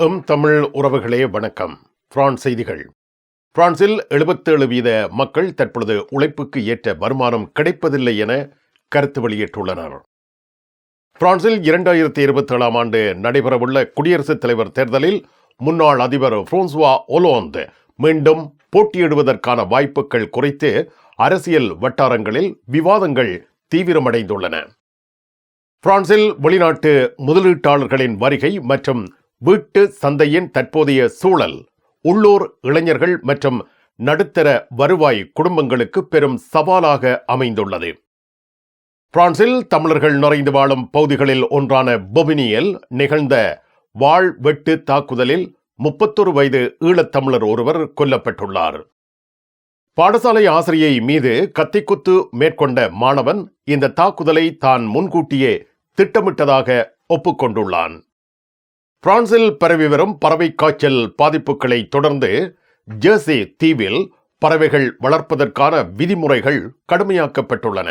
M Tamil உறவுகளே வணக்கம். France செய்திகள். பிரான்சில் எழுபத்தேழு வீத மக்கள் தற்பொழுது உழைப்புக்கு ஏற்ற வருமானம் கிடைப்பதில்லை என கருத்து வெளியிட்டுள்ளனர். பிரான்சில் இரண்டாயிரத்தி இருபத்தி ஏழாம் ஆண்டு நடைபெறவுள்ள குடியரசுத் தலைவர் தேர்தலில் முன்னாள் அதிபர் பிரான்சுவா ஒலோந்த் மீண்டும் போட்டியிடுவதற்கான வாய்ப்புகள் குறித்து அரசியல் வட்டாரங்களில் விவாதங்கள் தீவிரமடைந்துள்ளன. பிரான்சில் வெளிநாட்டு முதலீட்டாளர்களின் வருகை மற்றும் வீட்டு சந்தையின் தற்போதைய சூழல். உள்ளூர் இளைஞர்கள் மற்றும் நடுத்தர வருவாய் குடும்பங்களுக்கு பெரும் சவாலாக அமைந்துள்ளது. பிரான்சில் தமிழர்கள் நிறைந்து வாழும் பகுதிகளில் ஒன்றான பொபினியில் நிகழ்ந்த வாழ் வெட்டு தாக்குதலில் முப்பத்தொரு வயது ஈழத்தமிழர் ஒருவர் கொல்லப்பட்டுள்ளார். பாடசாலை ஆசிரியை மீது கத்திக்குத்து மேற்கொண்ட மாணவன் இந்த தாக்குதலை தான் முன்கூட்டியே திட்டமிட்டதாக ஒப்புக்கொண்டுள்ளான். பிரான்சில் பரவி வரும் பறவை காய்ச்சல் பாதிப்புகளை தொடர்ந்து ஜெர்சி தீவில் பறவைகள் வளர்ப்பதற்கான விதிமுறைகள் கடுமையாக்கப்பட்டுள்ளன.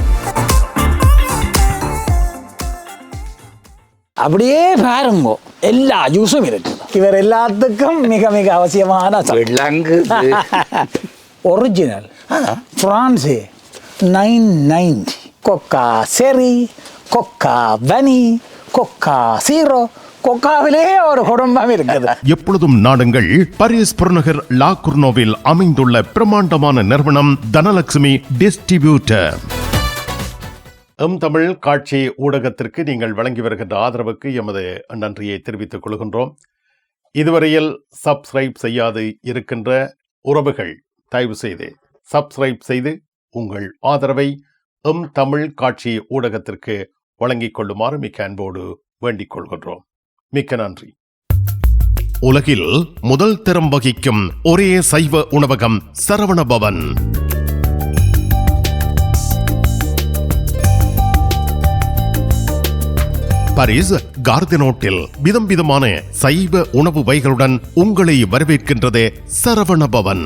அப்படியே பாருங்க எல்லா ஜூஸும் இருக்கு. இவர் எல்லாத்துக்கும் மிக மிக அவசியமான ஒரிஜினல் பிரான்ஸு நைன் நைன்டி கொக்கா செரி கொக்கா வனி கொக்கா சீரோ கொக்காவிலே ஒரு குடும்பம் இருக்குது. எப்பொழுதும் நாடுங்கள் பரிஸ் புறநகர் லா குர்னோவில் அமைந்துள்ள பிரமாண்டமான நிறுவனம் தனலட்சுமி டிஸ்ட்ரிபியூட்டர் எம் தமிழ் காட்சி ஊடகத்திற்கு நீங்கள் வழங்கி வருகின்ற ஆதரவுக்கு எமது நன்றியை தெரிவித்துக் கொள்கின்றோம். இதுவரையில் சப்ஸ்கிரைப் செய்யாது இருக்கின்ற உறவுகள் தயவு செய்து சப்ஸ்கிரைப் செய்து உங்கள் ஆதரவை எம் தமிழ் காட்சி ஊடகத்திற்கு வழங்கிக் கொள்ளுமாறு மிக்க அன்போடு வேண்டிக் கொள்கின்றோம். மிக்க நன்றி. உலகில் முதல் தரம் வகிக்கும் ஒரே சைவ உணவகம் சரவணபவன். பரிஸ் கார்தினோட்டில் விதம் விதமான சைவ உணவு வகைகளுடன் உங்களை வரவேற்கின்றது சரவணபவன்.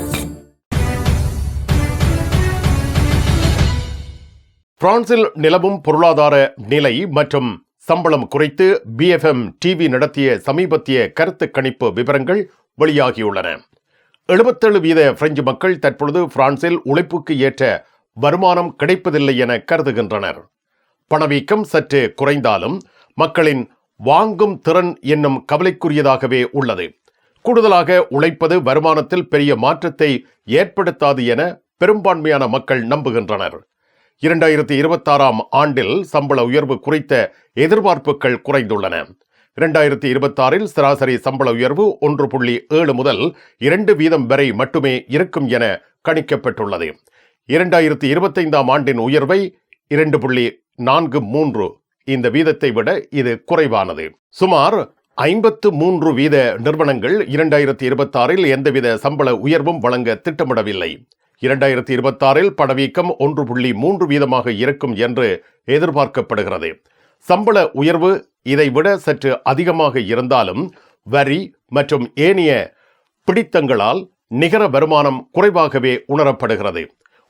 பிரான்சில் நிலவும் பொருளாதார நிலை மற்றும் சம்பளம் குறித்து பிஎஃப்எம் டிவி நடத்திய சமீபத்திய கருத்து கணிப்பு விவரங்கள் வெளியாகியுள்ளன. எழுபத்தேழு வீத பிரெஞ்சு மக்கள் தற்பொழுது பிரான்சில் உழைப்புக்கு ஏற்ற வருமானம் கிடைப்பதில்லை என கருதுகின்றனர். பணவீக்கம் சற்று குறைந்தாலும் மக்களின் வாங்கும் திறன் என்னும் கவலைக்குரியதாகவே உள்ளது. கூடுதலாக உழைப்பது வருமானத்தில் பெரிய மாற்றத்தை ஏற்படுத்தாது என பெரும்பான்மையான மக்கள் நம்புகின்றனர். இரண்டாயிரத்தி இருபத்தாறாம் ஆண்டில் சம்பள உயர்வு குறித்த எதிர்பார்ப்புகள் குறைந்துள்ளன. இரண்டாயிரத்தி இருபத்தாறில் சராசரி சம்பள உயர்வு ஒன்று புள்ளி ஏழு முதல் இரண்டு வீதம் வரை மட்டுமே இருக்கும் என கணிக்கப்பட்டுள்ளது. இரண்டாயிரத்தி இருபத்தைந்தாம் ஆண்டின் உயர்வை இரண்டு புள்ளி நான்கு மூன்று இந்த வீதத்தை விட இது குறைவானது. சுமார் ஐம்பத்து மூன்று வீத நிறுவனங்கள் இரண்டாயிரத்தி இருபத்தாறில் எந்தவித சம்பள உயர்வும் வழங்க திட்டமிடவில்லை. இரண்டாயிரத்தி இருபத்தாறில் பணவீக்கம் ஒன்று புள்ளி மூன்று வீதமாக இருக்கும் என்று எதிர்பார்க்கப்படுகிறது. சம்பள உயர்வு இதைவிட சற்று அதிகமாக இருந்தாலும் வரி மற்றும் ஏனைய பிடித்தங்களால் நிகர வருமானம் குறைவாகவே உணரப்படுகிறது.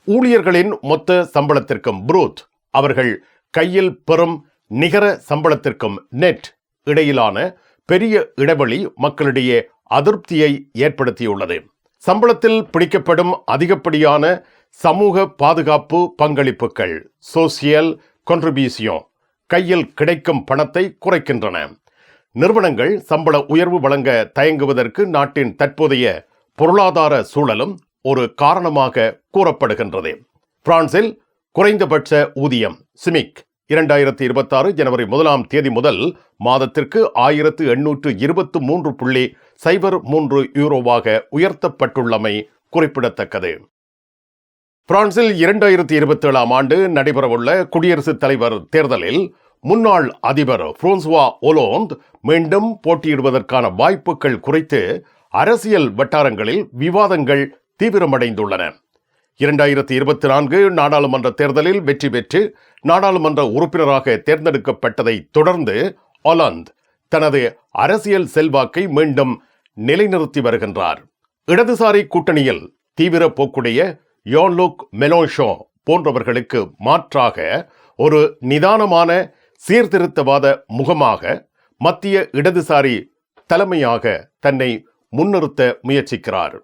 ஊழியர்களின் மொத்த சம்பளத்திற்கும் புரூத் அவர்கள் கையில் பெறும் நிகர சம்பளத்திற்கும் நெட் இடையிலான பெரிய இடைவெளி மக்களிடையே அதிருப்தியை ஏற்படுத்தியுள்ளது. சம்பளத்தில் பிடிக்கப்படும் அதிகப்படியான சமூக பாதுகாப்பு பங்களிப்புகள் சோசியல் கொன்ட்ரிபியூசியோன் கையில் கிடைக்கும் பணத்தை குறைக்கின்றன. நிறுவனங்கள் சம்பள உயர்வு வழங்க தயங்குவதற்கு நாட்டின் தற்போதைய பொருளாதார சூழலும் ஒரு காரணமாக கூறப்படுகின்றது. பிரான்சில் குறைந்தபட்ச ஊதியம் சிமிக் இரண்டாயிரத்தி இருபத்தாறு ஜனவரி முதலாம் தேதி முதல் மாதத்திற்கு ஆயிரத்து எண்ணூற்று இருபத்து மூன்று புள்ளி சைபர் மூன்று யூரோவாக உயர்த்தப்பட்டுள்ளமை குறிப்பிடத்தக்கது. பிரான்சில் இரண்டாயிரத்தி இருபத்தி ஏழாம் ஆண்டு நடைபெறவுள்ள குடியரசுத் தலைவர் தேர்தலில் முன்னாள் அதிபர் புரோன்சுவா ஒலோந்த் மீண்டும் போட்டியிடுவதற்கான வாய்ப்புகள் குறித்து அரசியல் வட்டாரங்களில் விவாதங்கள் தீவிரமடைந்துள்ளன. இரண்டாயிரத்தி இருபத்தி நான்கு நாடாளுமன்ற தேர்தலில் வெற்றி பெற்று நாடாளுமன்ற உறுப்பினராக தேர்ந்தெடுக்கப்பட்டதை தொடர்ந்து ஒலாந்த் தனது அரசியல் செல்வாக்கை மீண்டும் நிலைநிறுத்தி வருகின்றார். இடதுசாரி கூட்டணியில் தீவிர போக்குடைய யோன்லுக் மெலோஷோ போன்றவர்களுக்கு மாற்றாக ஒரு நிதானமான சீர்திருத்தவாத முகமாக மத்திய இடதுசாரி தலைமையாக தன்னை முன்னிறுத்த முயற்சிக்கிறார்.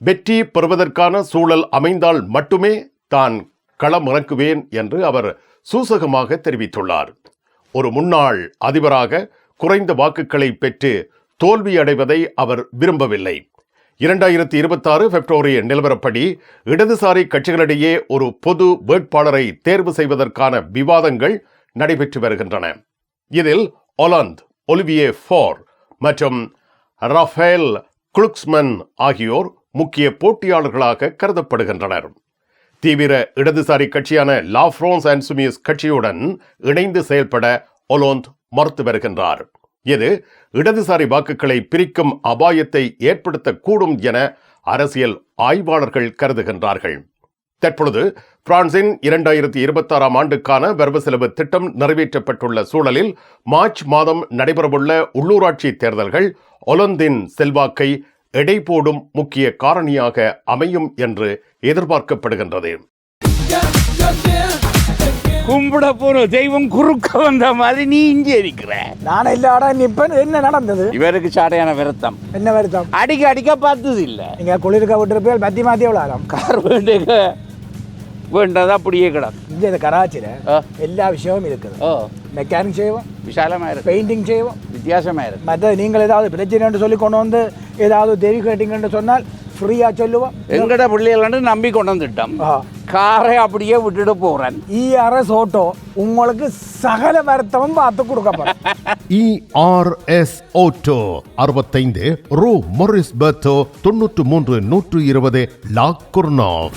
வெற்றி பெறுவதற்கான சூழல் அமைந்தால் மட்டுமே தான் களமிறக்குவேன் என்று அவர் சூசகமாக தெரிவித்துள்ளார். ஒரு முன்னாள் அதிபராக குறைந்த வாக்குகளை பெற்று தோல்வியடைவதை அவர் விரும்பவில்லை. இரண்டாயிரத்தி இருபத்தாறு பிப்ரவரி நிலவரப்படி இடதுசாரி கட்சிகளிடையே ஒரு பொது வேட்பாளரை தேர்வு செய்வதற்கான விவாதங்கள் நடைபெற்று வருகின்றன. இதில் ஒலந்த் ஒலிவியே ஃபோர் மற்றும் ரஃபேல் குளுக்ஸ்மன் ஆகியோர் முக்கிய போட்டியாளர்களாக கருதப்படுகின்றனர். தீவிர இடதுசாரி கட்சியான லாஃப்ரோன்ஸ் அண்ட் சுமியஸ் கட்சியுடன் இணைந்து செயல்பட ஒலோந்த் மறுத்து வருகின்றார். இது இடதுசாரி வாக்குகளை பிரிக்கும் அபாயத்தை ஏற்படுத்தக்கூடும் என அரசியல் ஆய்வாளர்கள் கருதுகின்றார்கள். தற்பொழுது பிரான்சின் இரண்டாயிரத்தி இருபத்தாறாம் ஆண்டுக்கான வரவு செலவு திட்டம் நிறைவேற்றப்பட்டுள்ள சூழலில் மார்ச் மாதம் நடைபெறவுள்ள உள்ளூராட்சி தேர்தல்கள் ஒலந்தின் செல்வாக்கை எடை போடும் முக்கிய காரணியாக அமையும் என்று எதிர்பார்க்கப்படுகின்றது. கும்பிட போற தெய்வம் குறுக்க வந்த மாதிரி நீ இங்கே இருக்கிற. நான் இல்லாட நிப்பேன் என்ன நடந்தது? இவருக்கு சாடையான விரத்தம். என்ன வருத்தம்? அடிக்க அடிக்க பார்த்தது இல்ல. நீங்க குளிர்க்க விட்டுருப்பீங்க பத்தி மாத்தி விளாடம் கார் வேண்டிய வேண்டது அப்படியே கிடக்கு. இங்க இந்த கராச்சியில. எல்லா விஷயமும் இருக்குது. மெக்கானிக் செய்வோம் விசாலமா இருக்கு. பெயிண்டிங் செய்வோம். வித்தியாசமா இருக்கு. மற்றது நீங்கள் ஏதாவது பிரச்சனைன்னு சொல்லி கொண்டு வந்து ஏதாவது தெரி கேட்டீங்கன்னு சொன்னால் ஃப்ரீயா சொல்லுவோம். எங்கட பிள்ளைகள் நம்பி கொண்டு வந்துட்டோம். காரை அப்படியே விட்டுட்டு போறேன். இஆர்எஸ் ஓட்டோ உங்களுக்கு சகல வருத்தமும் பார்த்து கொடுக்கப்படும் இஆர்எஸ் ஓட்டோ அறுபத்தைந்து ரூ மொரிஸ் பர்த்தோ தொன்னூற்று மூன்று நூற்று இருபது லா குர்னாவ்.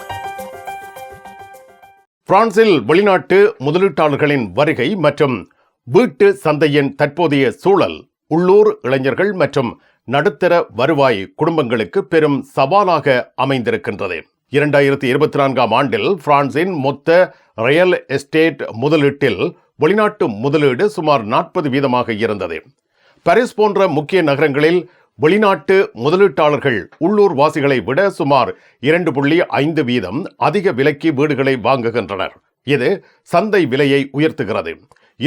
பிரான்சில் வெளிநாட்டு முதலீட்டாளர்களின் வருகை மற்றும் வீட்டு சந்தையின் தற்போதைய சூழல் உள்ளூர் இளைஞர்கள் மற்றும் நடுத்தர வருவாய் குடும்பங்களுக்கு பெரும் சவாலாக அமைந்திருக்கின்றது. இரண்டாயிரத்தி இருபத்தி நான்காம் ஆண்டில் பிரான்சின் மொத்த ரியல் எஸ்டேட் முதலீட்டில் வெளிநாட்டு முதலீடு சுமார் நாற்பது வீதமாக இருந்தது. பாரிஸ் போன்ற முக்கிய நகரங்களில் வெளிநாட்டு முதலீட்டாளர்கள் உள்ளூர் வாசிகளை விட சுமார் இரண்டு புள்ளி ஐந்து வீதம் அதிக விலைக்கு வீடுகளை வாங்குகின்றனர். இது சந்தை விலையை உயர்த்துகிறது.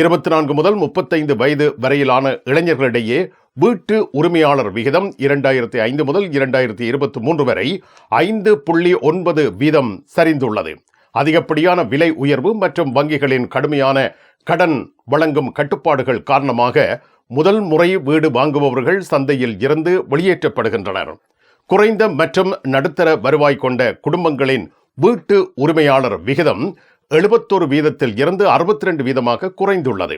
இருபத்தி நான்கு முதல் முப்பத்தைந்து வயது வரையிலான இளைஞர்களிடையே வீட்டு உரிமையாளர் விகிதம் இரண்டாயிரத்தி ஐந்து முதல் இரண்டாயிரத்தி இருபத்தி மூன்று வரை ஐந்து புள்ளி ஒன்பது வீதம் சரிந்துள்ளது. அதிகப்படியான விலை உயர்வு மற்றும் வங்கிகளின் கடுமையான கடன் வழங்கும் கட்டுப்பாடுகள் காரணமாக முதல் முறை வீடு வாங்குபவர்கள் சந்தையில் இருந்து வெளியேற்றப்படுகின்றனர். குறைந்த மற்றும் நடுத்தர வருவாய் கொண்ட குடும்பங்களின் வீட்டு உரிமையாளர் விகிதம் எழுபத்தொரு வீதத்தில் இருந்து அறுபத்தி ரெண்டு வீதமாக குறைந்துள்ளது.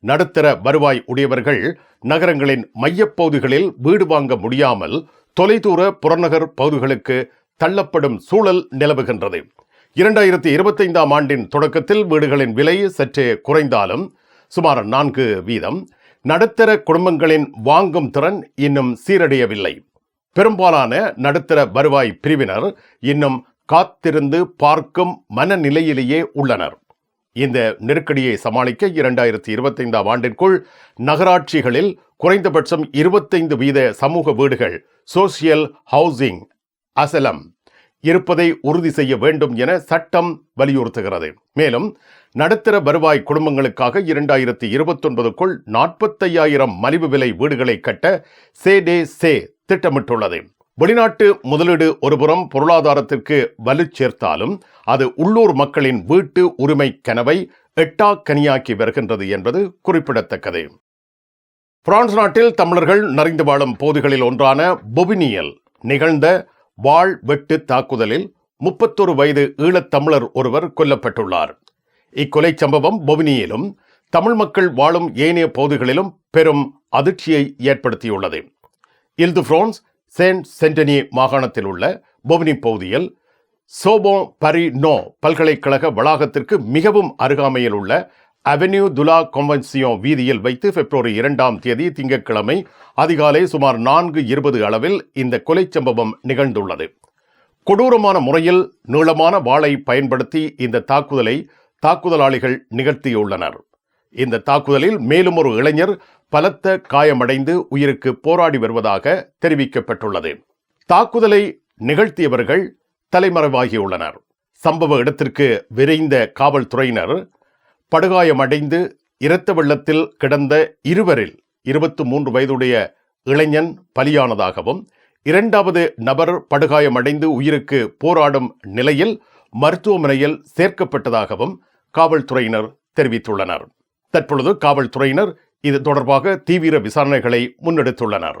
நடுத்தர வருவாய் உடையவர்கள் நகரங்களின் மையப்பகுதிகளில் வீடு வாங்க முடியாமல் தொலைதூர புறநகர் பகுதிகளுக்கு தள்ளப்படும் சூழல் நிலவுகின்றது. இரண்டாயிரத்தி இருபத்தைந்தாம் ஆண்டின் தொடக்கத்தில் வீடுகளின் விலை சற்றே குறைந்தாலும் சுமார் நான்கு வீதம். நடுத்தர குடும்பங்களின் வாங்கும் திறன் இன்னும் சீரடையவில்லை. பெரும்பாலான நடுத்தர வருவாய் பிரிவினர் இன்னும் காத்திருந்து பார்க்கும் மனநிலையிலேயே உள்ளனர். இந்த நெருக்கடியை சமாளிக்க இரண்டாயிரத்தி இருபத்தைந்தாம் ஆண்டிற்குள் நகராட்சிகளில் குறைந்தபட்சம் இருபத்தைந்து வீத சமூக வீடுகள் சோசியல் ஹவுசிங் அசலம் இருப்பதை உறுதி செய்ய வேண்டும் என சட்டம் வலியுறுத்துகிறது. மேலும் நடுத்தர வருவாய் குடும்பங்களுக்காக இரண்டாயிரத்தி இருபத்தொன்பதுக்குள் நாற்பத்தையாயிரம் மலிவு விலை வீடுகளை கட்ட சேடே சே திட்டமிட்டுள்ளது. வெளிநாட்டு முதலீடு ஒருபுறம் பொருளாதாரத்திற்கு வலு சேர்த்தாலும் அது உள்ளூர் மக்களின் வீட்டு உரிமை கனவை எட்டா கனியாக்கி வருகின்றது என்பது குறிப்பிடத்தக்கது. பிரான்ஸ் நாட்டில் தமிழர்கள் நிறைந்து வாழும் போதுகளில் ஒன்றான பொபினியல் நிகழ்ந்த வாழ் வெட்டு தாக்குதலில் முப்பத்தொரு வயது ஈழத்தமிழர் ஒருவர் கொல்லப்பட்டுள்ளார். இக்கொலை சம்பவம் பொவினியிலும் தமிழ் மக்கள் வாழும் ஏனைய பகுதிகளிலும் பெரும் அதிர்ச்சியை ஏற்படுத்தியுள்ளது. இல்து பிரான்ஸ் சென்ட் சென்டனி மாகாணத்தில் உள்ள பொவினி பகுதியில் சோபோ பரி நோ பல்கலைக்கழக வளாகத்திற்கு மிகவும் அருகாமையில் உள்ள அவென்யூ துலா கொன்வென்சியோ வீதியில் வைத்து பிப்ரவரி இரண்டாம் தேதி திங்கட்கிழமை அதிகாலை சுமார் நான்கு இருபது அளவில் இந்த கொலை சம்பவம் நிகழ்ந்துள்ளது. கொடூரமான முறையில் நீளமான வாளை பயன்படுத்தி இந்த தாக்குதலை தாக்குதலாளிகள் நிகழ்த்தியுள்ளனர். இந்த தாக்குதலில் மேலும் ஒரு இளைஞர் பலத்த காயமடைந்து உயிருக்கு போராடி வருவதாக தெரிவிக்கப்பட்டுள்ளது. தாக்குதலை நிகழ்த்தியவர்கள் தலைமறைவாகியுள்ளனர். சம்பவ இடத்திற்கு விரைந்த காவல்துறையினர் படுகாயமடைந்து இரத்த வெள்ளத்தில் கிடந்த இருவரில் இருபத்து மூன்று வயதுடைய இளைஞன் பலியானதாகவும் இரண்டாவது நபர் படுகாயமடைந்து உயிருக்கு போராடும் நிலையில் மருத்துவமனையில் சேர்க்கப்பட்டதாகவும் காவல்துறையினர் தெரிவித்துள்ளனர். தற்பொழுது காவல்துறையினர் இது தொடர்பாக தீவிர விசாரணைகளை முன்னெடுத்துள்ளனர்.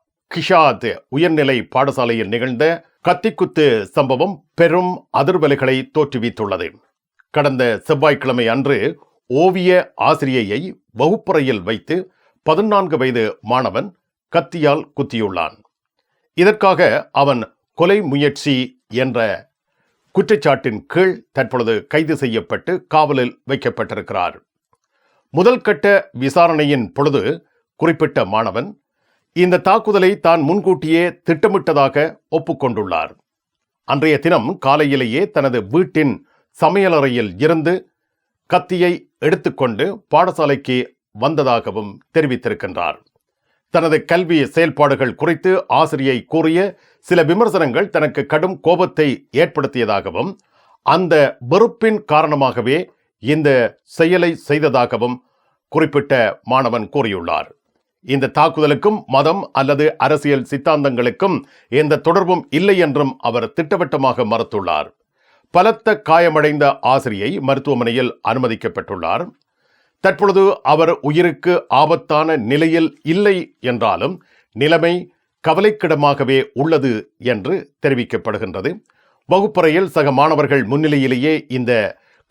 கிஷாத் உயர்நிலை பாடசாலையில் நிகழ்ந்த கத்திக்குத்து சம்பவம் பெரும் அதிர்வலைகளை தோற்றுவித்துள்ளது. கடந்த செவ்வாய்க்கிழமை அன்று ஓவிய ஆசிரியையை வகுப்பறையில் வைத்து பதினான்கு வயது மாணவன் கத்தியால் குத்தியுள்ளான். இதற்காக அவன் கொலை முயற்சி என்ற குற்றச்சாட்டின் கீழ் தற்பொழுது கைது செய்யப்பட்டு காவலில் வைக்கப்பட்டிருக்கிறார். முதல் கட்ட விசாரணையின் பொழுது குறிப்பிட்ட மாணவன் இந்த தாக்குதலை தான் முன்கூட்டியே திட்டமிட்டதாக ஒப்புக்கொண்டுள்ளார். அன்றைய தினம் காலையிலேயே தனது வீட்டின் சமையலறையில் இருந்து கத்தியை எடுத்துக்கொண்டு பாடசாலைக்கு வந்ததாகவும் தெரிவித்திருக்கின்றார். தனது கல்வி செயல்பாடுகள் குறித்து ஆசிரியை கூறிய சில விமர்சனங்கள் தனக்கு கடும் கோபத்தை ஏற்படுத்தியதாகவும் அந்த வெறுப்பின் காரணமாகவே இந்த செயலை செய்ததாகவும் குறிப்பிட்ட மாணவன் கூறியுள்ளார். இந்த தாக்குதலுக்கும் மதம் அல்லது அரசியல் சித்தாந்தங்களுக்கும் எந்த தொடர்பும் இல்லை என்றும் அவர் திட்டவட்டமாக மறுத்துள்ளார். பலத்த காயமடைந்த ஆசிரியை மருத்துவமனையில் அனுமதிக்கப்பட்டுள்ளார். தற்பொழுது அவர் உயிருக்கு ஆபத்தான நிலையில் இல்லை என்றாலும் நிலைமை கவலைக்கிடமாகவே உள்ளது என்று தெரிவிக்கப்படுகின்றது. வகுப்பறையில் சக மாணவர்கள் முன்னிலையிலேயே இந்த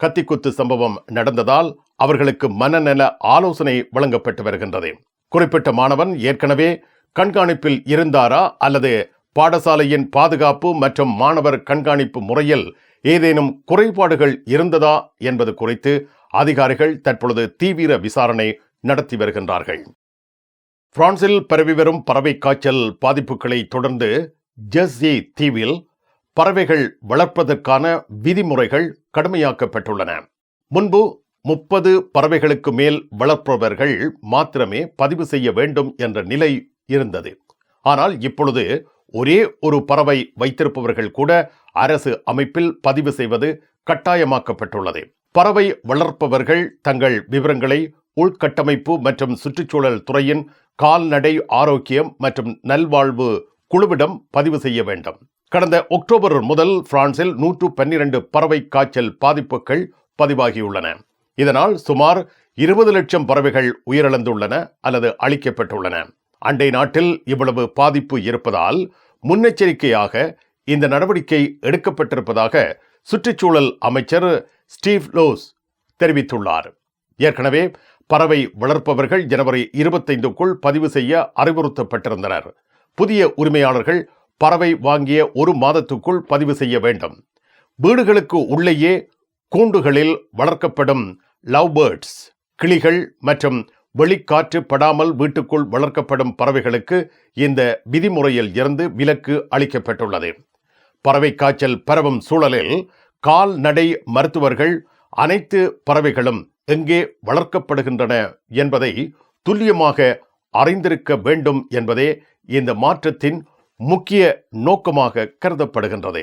கத்திக்குத்து சம்பவம் நடந்ததால் அவர்களுக்கு மனநல ஆலோசனை வழங்கப்பட்டு வருகின்றது. குறிப்பிட்ட மாணவன் ஏற்கனவே கண்காணிப்பில் இருந்தாரா அல்லது பாடசாலையின் பாதுகாப்பு மற்றும் மாணவர் கண்காணிப்பு முறையில் ஏதேனும் குறைபாடுகள் இருந்ததா என்பது குறித்து அதிகாரிகள் தற்பொழுது தீவிர விசாரணை நடத்தி வருகின்றார்கள். பிரான்சில் பரவி வரும் பறவை காய்ச்சல் பாதிப்புகளை தொடர்ந்து ஜெஸ்ஸி தீவில் பறவைகள் வளர்ப்பதற்கான விதிமுறைகள் கடுமையாக்கப்பட்டுள்ளன. முன்பு முப்பது பறவைகளுக்கு மேல் வளர்ப்பவர்கள் மாத்திரமே பதிவு செய்ய வேண்டும் என்ற நிலை இருந்தது. ஆனால் இப்பொழுது ஒரே ஒரு பறவை வைத்திருப்பவர்கள் கூட அரசு அமைப்பில் பதிவு செய்வது கட்டாயமாக்கப்பட்டுள்ளது. பறவை வளர்ப்பவர்கள் தங்கள் விவரங்களை உள்கட்டமைப்பு மற்றும் சுற்றுச்சூழல் துறையின் கால்நடை ஆரோக்கியம் மற்றும் நல்வாழ்வு குழுவிடம் பதிவு செய்ய வேண்டும். கடந்த அக்டோபர் முதல் பிரான்சில் நூற்று பன்னிரண்டு பறவை காய்ச்சல் பாதிப்புகள் பதிவாகியுள்ளன. இதனால் சுமார் இருபது லட்சம் பறவைகள் உயிரிழந்துள்ளன அல்லது அழிக்கப்பட்டுள்ளன. அண்டை நாட்டில் இவ்வளவு பாதிப்பு இருப்பதால் முன்னெச்சரிக்கையாக இந்த நடவடிக்கை எடுக்கப்பட்டிருப்பதாக சுற்றுச்சூழல் அமைச்சர் ஸ்டீவ் லோஸ் தெரிவித்துள்ளார். ஏற்கனவே பறவை வளர்ப்பவர்கள் ஜனவரி இருபத்தைந்துக்குள் பதிவு செய்ய அறிவுறுத்தப்பட்டிருந்தனர். புதிய உரிமையாளர்கள் பறவை வாங்கிய ஒரு மாதத்துக்குள் பதிவு செய்ய வேண்டும். வீடுகளுக்கு உள்ளேயே கூண்டுகளில் வளர்க்கப்படும் லவ் பேர்ட்ஸ் கிளிகள் மற்றும் வெளிக்காற்று படாமல் வீட்டுக்குள் வளர்க்கப்படும் பறவைகளுக்கு இந்த விதிமுறையில் இருந்து விலக்கு அளிக்கப்பட்டுள்ளது. பறவை காய்ச்சல் பரவும் சூழலில் கால்நடை மருத்துவர்கள் அனைத்து பறவைகளும் எங்கே வளர்க்கப்படுகின்றன என்பதை துல்லியமாக அறிந்திருக்க வேண்டும் என்பதே இந்த மாற்றத்தின் முக்கிய நோக்கமாக கருதப்படுகின்றது.